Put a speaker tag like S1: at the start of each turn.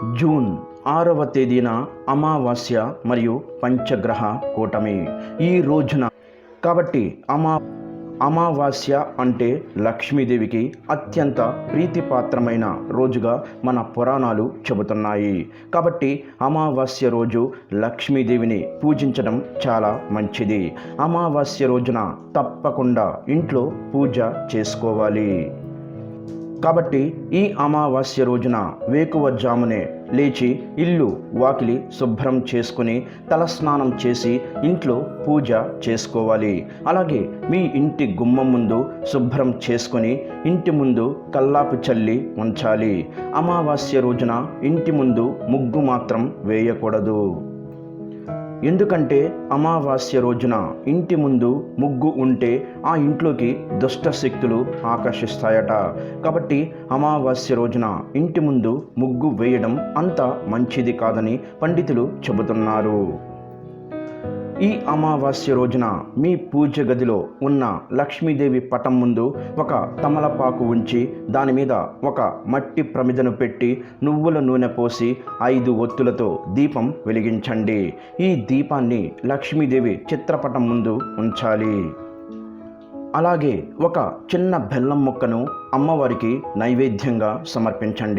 S1: June ఆరవ తేదీన అమావాస్య మరియు పంచగ్రహ కూటమి. ఈ రోజున కాబట్టి అమా అమావాస్య అంటే లక్ష్మీదేవికి అత్యంత ప్రీతిపాత్రమైన రోజుగా మన పురాణాలు చెబుతున్నాయి. కాబట్టి అమావాస్య రోజు లక్ష్మీదేవిని పూజించడం చాలా మంచిది. అమావాస్య రోజున తప్పకుండా ఇంట్లో పూజ చేసుకోవాలి. కాబట్టి ఈ అమావాస్య రోజున వేకువజామునే లేచి ఇల్లు వాకిలి శుభ్రం చేసుకుని తలస్నానం చేసి ఇంట్లో పూజ చేసుకోవాలి. అలాగే మీ ఇంటి గుమ్మం ముందు శుభ్రం చేసుకొని ఇంటి ముందు కల్లాపు చల్లి ఉంచాలి. అమావాస్య రోజున ఇంటి ముందు ముగ్గు మాత్రం వేయకూడదు. ఎందుకంటే అమావాస్య రోజున ఇంటి ముందు ముగ్గు ఉంటే ఆ ఇంట్లోకి దుష్ట శక్తులు ఆకర్షిస్తాయట. కాబట్టి అమావాస్య రోజున ఇంటి ముందు ముగ్గు వేయడం అంత మంచిది కాదని పండితులు చెబుతున్నారు. ఈ అమావాస్య రోజున మీ పూజ గదిలో ఉన్న లక్ష్మీదేవి పటం ముందు ఒక తమలపాకు ఉంచి దాని మీద ఒక మట్టి ప్రమిదను పెట్టి నువ్వుల నూనె పోసి ఐదు ఒత్తులతో దీపం వెలిగించండి. ఈ దీపాన్ని లక్ష్మీదేవి చిత్రపటం ముందు ఉంచాలి. అలాగే ఒక చిన్న బెల్లం ముక్కను అమ్మవారికి నైవేద్యంగా సమర్పించండి.